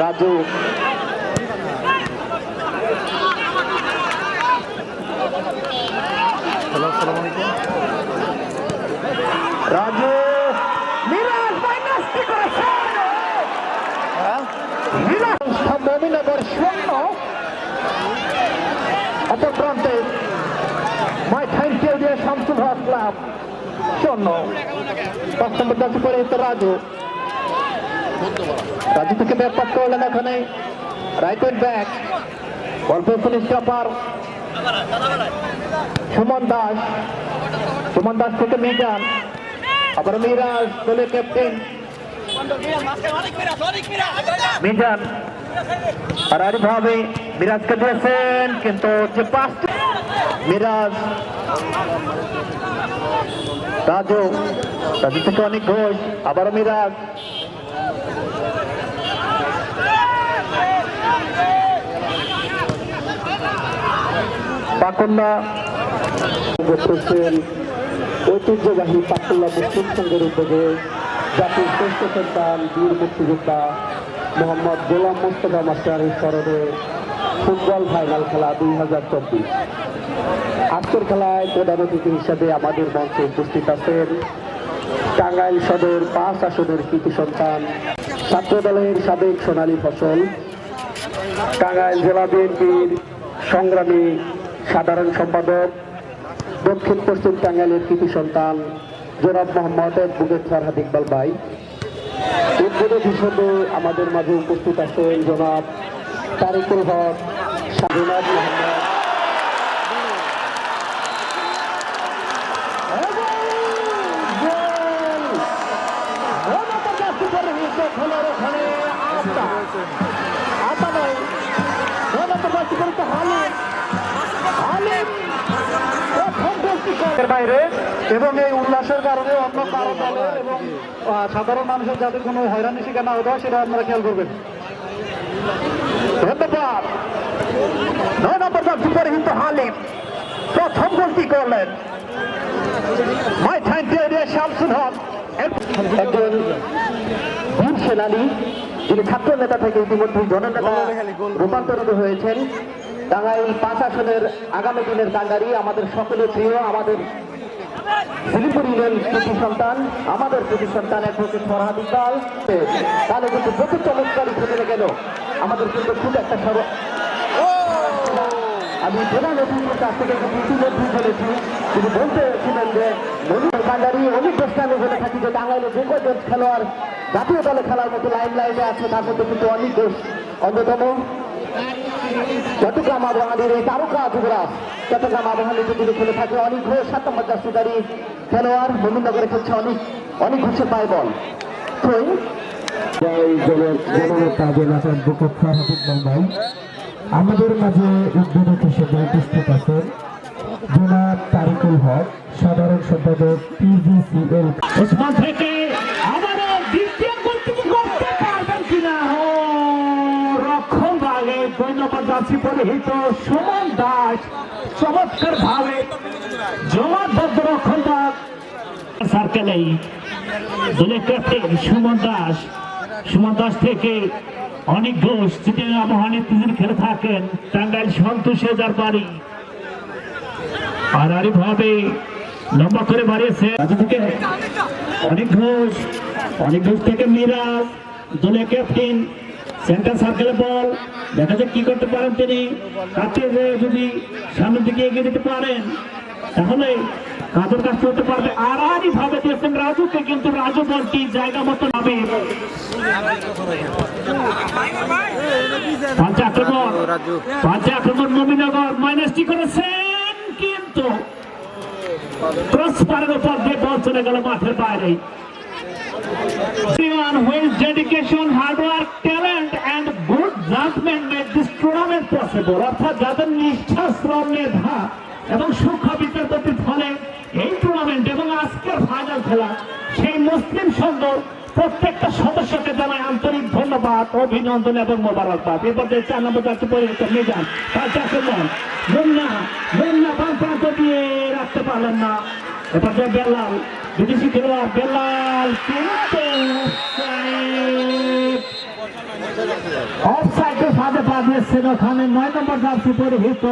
Raju. Hello আসসালামু আলাইকুম। রাজু। হ্যাঁ? মমিনগর শূন্য। অপর প্রান্তে মাই থ্যাংক ইউ দিয়ে শামসুল হক ক্লাব শূন্য। পাঁচ নম্বর দশ করে তো রাজু। রাজু থেকে ব্যাক পাস করলেন এখানে। রাইট উইং ব্যাক অল্প পুলিশ স্টপার সুমন দাস। সুমন দাস থেকে মিজান আবার মিরাজ, দলের ক্যাপ্টেন মিজান আর ভাবে মিরাজকে দিয়েছেন, কিন্তু যে পাঁচ মিরাজ, রাজু রাজু থেকে অনেক ঘোষ, আবারও মিরাজ। পাকুন্ডা করছেন ঐতিহ্যবাহী পাকুল্লা মুসলিম সংঘের উদ্যোগে জাতির শ্রেষ্ঠ সন্তান, বীর মুক্তিযোদ্ধা মোহাম্মদ গোলাম মোস্তফা মাস্টারের স্মরণে ফুটবল ফাইনাল খেলা দুই হাজার চব্বিশ। আজকের খেলায় প্রধান অতিথি হিসাবে আমাদের মঞ্চে উপস্থিত আছেন টাঙ্গাইল সদর পাঁচ আসনের কৃতি সন্তান, ছাত্র দলের সাবেক সোনালী ফসল, টাঙ্গাইল জেলা বিএনপির সংগ্রামী সাধারণ সম্পাদক, দক্ষিণ পশ্চিম টাঙ্গাইলের কৃতি সন্তান জোরাব মোহাম্মদ বুকেট ফরহাদ ইকবাল ভাই। উদ্বোধক হিসেবে আমাদের মাঝে উপস্থিত আছেন জনাব তারিকুল হক স্বাধীনাথ মোহাম্মদ। বাইরে এবং এই উল্লাসের কারণে অন্য কারও দলের এবং সাধারণ মানুষের যাতে কোনো হয়রানি শিকার না হতে হয় সেটা আপনারা খেয়াল করবেন। ধন্যবাদ। নয় নম্বর দল সুপার হিন্দু হালিম। প্রথম গোলটি করলেন। মাই থ্যাংক ইউ রে শামসুল হক। একজন বীর সেনানী যিনি ছাত্র নেতা থেকে ইতিমধ্যে জননেতা রূপান্তরিত হয়েছেন। টাঙ্গাইল পাঁচ আসনের আগামী দিনের কাঙ্গারি আমাদের সকলের প্রিয়, আমাদের শিলিপুর ইউনিয়ন প্রতি সন্তান, আমাদের প্রতি সন্তান এক হচ্ছে ফরহাদ ইকবাল তাহলে কিন্তু প্রচুর চমৎকারই খেতে গেল। আমাদের কিন্তু খুব একটা সর আমি প্রধান অতিথির কাছ থেকে ইতিমধ্যেই বলেছি, তিনি বলতেছিলেন যে, মনির কান্ডারি অনেক দেশটা আমি বলে থাকি যে টাঙ্গাইলে যে খেলোয়াড় জাতীয় দলে খেলার মতো লাইন লাইনে আছে, তার মধ্যে কিন্তু অনেক দেশ অন্যতম। চট্টগ্রাম আবহাওয়ার এই তারকা যুবরাজ চট্টগ্রাম আবহাওয়ার যদি খেলে থাকে অনেক ঘোষ সাত নম্বর জার্সিদারি খেলোয়াড় মোমিনগরে খেলছে অনেক অনেক ঘুষে পায় বল। থ্রোয়িং আমাদের মাঝে উদ্বোধক হিসেবে উপস্থিত আছেন জনাব তারিকুল হক সাধারণ সম্পাদক পিজিসিএল ওসমান থেকে আবারও দ্বিতীয় গোলটি করতে পারবেন কিনা ও রক্ষণ ভাগে জার্সি পরিহিত সুমন দাস, চমৎকার ভাবে জমাটবদ্ধ রক্ষণ সার্কেলেই ক্যাপ্টেন সুমন দাস। সুমন দাস থেকে অনেক ঘোষ আবহাওয়ার তিন খেলে থাকেন, টাঙ্গাইল সন্তোষ যার বাড়ি। আড়াআড়ি ভাবে লম্বা করে বাড়িয়েছে। থেকে অনেক ঘোষ অনেক ঘোষ থেকে মিরাজ দলের ক্যাপ্টেন সেন্টার সার্কেলে বল। দেখা যাক কি করতে পারেন তিনি। কাছে যদি সামনের দিকে এগিয়ে যেতে পারেন, তাহলে কাজের কাজ করতে পারবে। আর আড়াআড়ি ভাবে দিয়েছেন রাজুকে, কিন্তু রাজু বলটি জায়গা মতো নামে। পাঁচ আক্রমণ। পাঁচ আক্রমণ নবীনগর মাইনাসটি করেছেন, কিন্তু ক্রস পারের উপর দিয়ে বল চলে গেল মাঠের বাইরে। Everyone who is dedication, hard work, talent and good judgment made this tournament possible. অর্থাৎ যাদের নিষ্ঠা শ্রম মেধা এবং সূক্ষ্ম বিচারপতির ফলে এই টুর্নামেন্ট এবং আজকের ফাইনাল খেলা সেই মুসলিম সংঘ প্রত্যেকটা সদস্যকে জানায় আন্তরিক ধন্যবাদ অভিনন্দন এবং মোবারকবাদ। এরপর যে চার নম্বর যাচ্ছে পরিবর্তন মিজান তার আক্রমণ মুন্না মুন্না বাম প্রান্ত দিয়ে রাখতে পারলেন না। যে বেল্লাল বিদেশি খেলোয়াড় বেল্লাল কিন্তু save। অফ সাইডে ফাঁদে পা দিয়েছেন ওখানে নয় নম্বর জার্সি পরিহিত।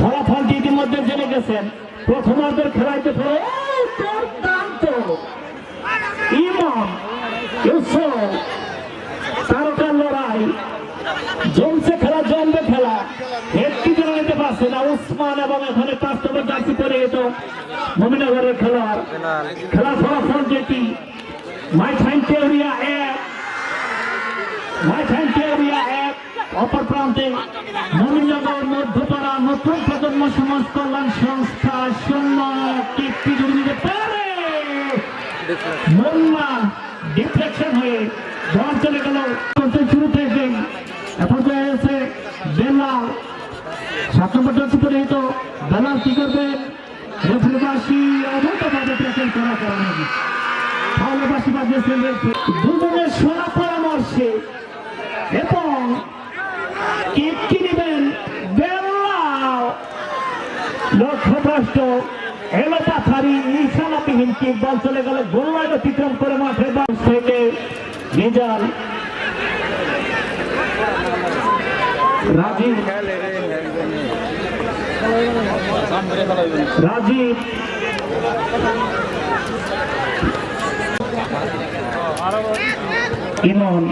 ফলাফলটি ইতিমধ্যে জেনে গেছেন? প্রথমার্ধের খেলাইতে ফেলে দুর্দান্ত ইমন ইউসুফ। লড়াই। জমছে খেলা, জমবে খেলা। একটি জেনে নিতে পারছে না, উসমান এবং এখানে পাঁচ নম্বর জার্সি পরিহিত। খেলা ফলাফল যেটি মাই ফাইন টেরিয়া এক মাই ফাইন টেরিয়া এক অপর প্রান্তে মমিনগর মধ্যপাড়া নতুন প্রজন্ম সমাজ কল্যাণ সংস্থা শূন্য একটি জুড়ে দিতে পারে। মোল্লা ডিফ্লেকশন হয়ে বল চলে গেল। করতে শুরু থেকে এখন হয়েছে বেলাল সাত নম্বর পরিহিত বেলাল কি করবেন রেফারিবাসী অবৈধভাবে প্রেসেন্ট করার কারণে তাহলে বাসী বাজিয়েছেন রেফারি। দুজনের সোনা পরামর্শে এবং কি নেবেন বেলাল। লক্ষ্যভ্রষ্ট এলো পাথারি, নিশানাবিহীন কিক বল চলে গেল। গোল্লায় অতিক্রম করে মাঠের বাস থেকে নিজাল। রাজীব। রাজীব ইমন।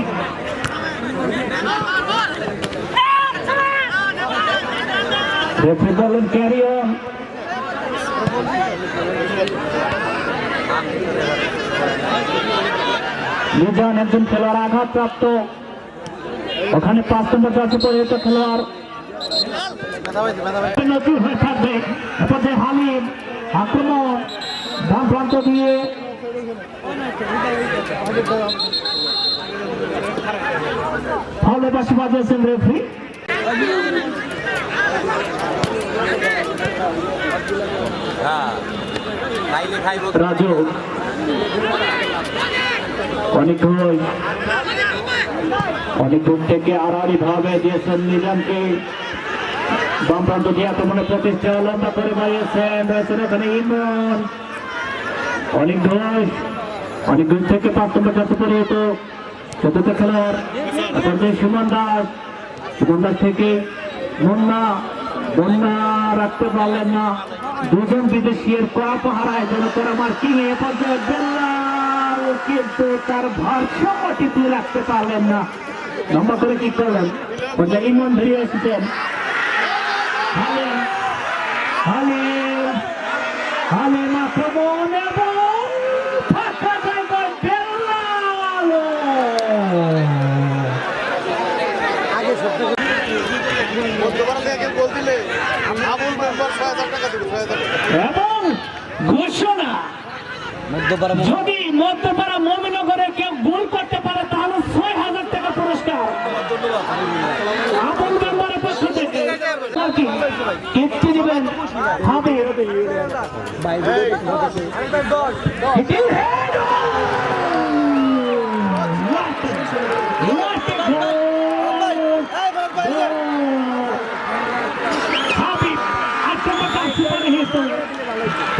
একজন খেলোয়াড় আঘাতপ্রাপ্ত। ওখানে পাঁচ নম্বর পরিহিত খেলোয়াড়। নতুন হয়ে থাকবে। এরপরে হালিম আক্রমণ প্রান্ত দিয়ে। ফাউলে বাসি বাজিয়েছেন রেফারি। রাজু। অনেক অনেক দূর থেকে আড়াআড়ি ভাবে দিয়েছেন নিজামকে। বাম দিয়ে আক্রমণের প্রতিষ্ঠা লম্বা করে বাড়িয়েছেন রয়েছেন এখানে ইমন অনেক ঘোষ অনেক দূর থেকে পাঁচ নম্বর পরিহিত চতুর্থ খেলোয়াড় সুমন দাস। সুমন দাস থেকে রাখতে পারলেন না। দুজন বিদেশি এর কড়া পাহারায় যেন তারা মার্কিং এ পর্যায়ে বেল্লাল, কিন্তু তার ভারসাম্য টিকিয়ে রাখতে পারলেন না। লম্বা করে কি করলেন। পর্যায়ে ইমন ধরিয়ে এসেছেন। হালিম হালিম আক্রমণ এবং ফাঁকা জায়গায় বেল্লাল মধ্যপাড়া থেকে কেউ গোল দিলে আবুল মেম্বার ছয় হাজার টাকা দেবে ছয় হাজার টাকা এবং ঘোষণা যদি মধ্যপাড়া মমিনগরে কেউ গোল করতে পারে তাহলে ছয় হাজার টাকা পুরস্কার আপন মেম্বারের পক্ষ থেকে? কীর্তি দিবেন হবে! What a- what a goal! Habib, আক্রমণটা superhit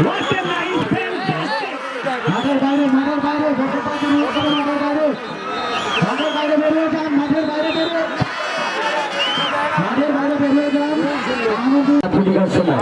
What a nice fantastic! মাঠের বাইরে মাঠের বাইরে গোলকিপারকে নিয়ে যাবেন মাঠের বাইরে মাঠের বাইরে বেরিয়ে যান মাঠের বাইরে বেরিয়ে মাঠের বাইরে বেরিয়ে যান আমাদের আধুনিকার সময়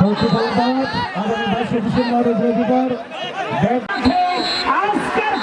আগামী বাইশে ডিসেম্বরের রবিবার আজকের